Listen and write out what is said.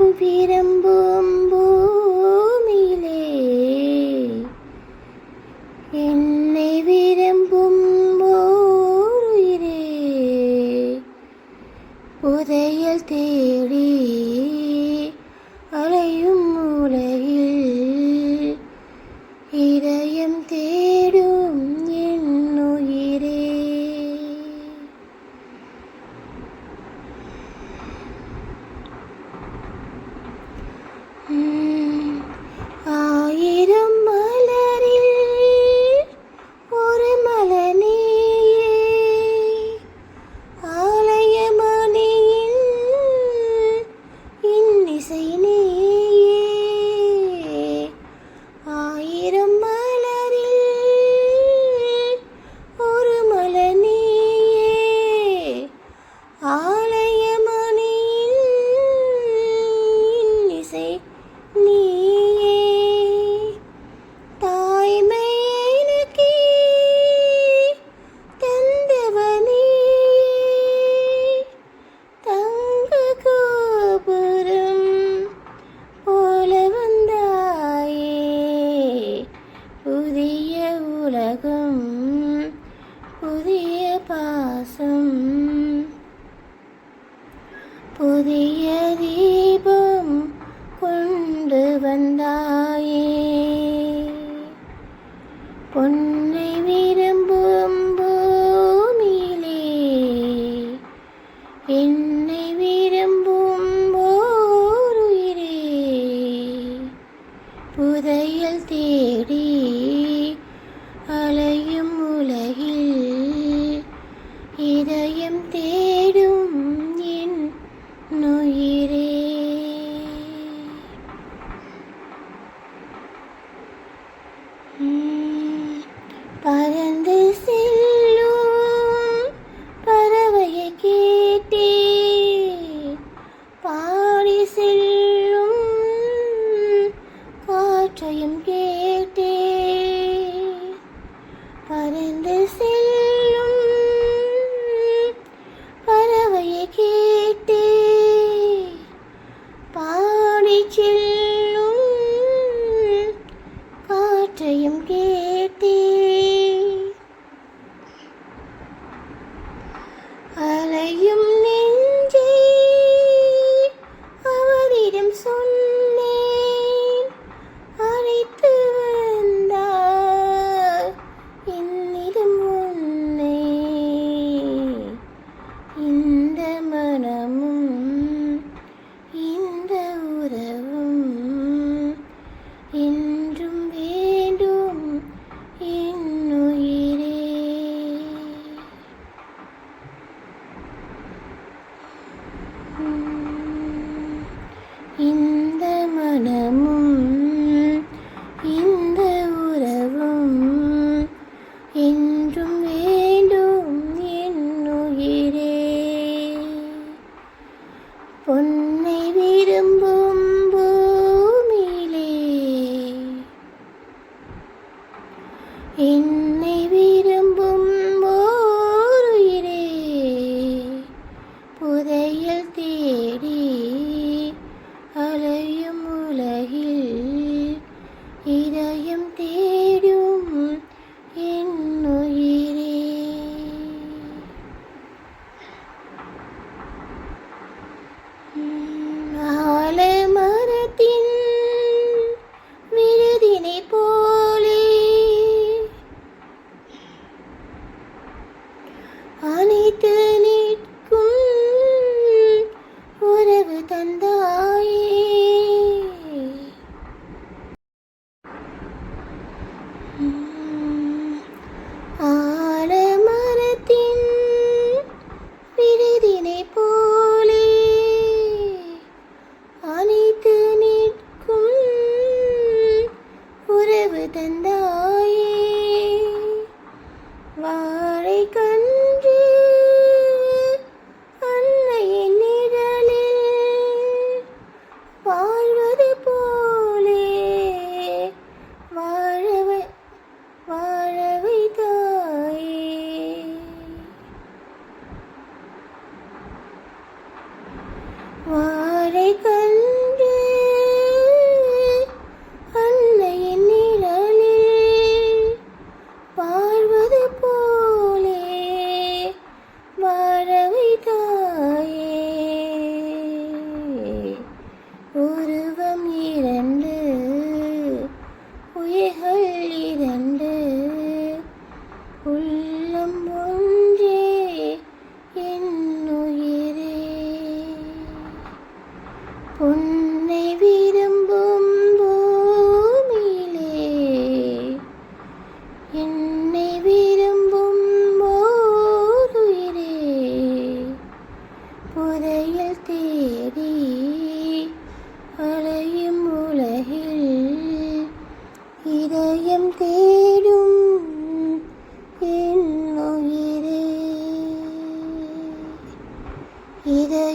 വിരമ്പും ഭൂമിയിലേ എന്നെ വിരമ്പും ഭൂമിയിലേ പുതയൽ തേടി புதிய தீபம் கொண்டு வந்தாயே. பொன்னை விரும்பும் பூமியிலே என் but in this ஒன்றும் வேண்டும் என்னுயிரே பொன்னை விரும்பும் பூமியிலே என் I can. உன்னை விரும்பும் பூமியிலே என்னை விரும்பும் போதுயிரே புதையில் தேடி அலையும் உலகில் இதயம் தேடும் என் உயிரே. இதை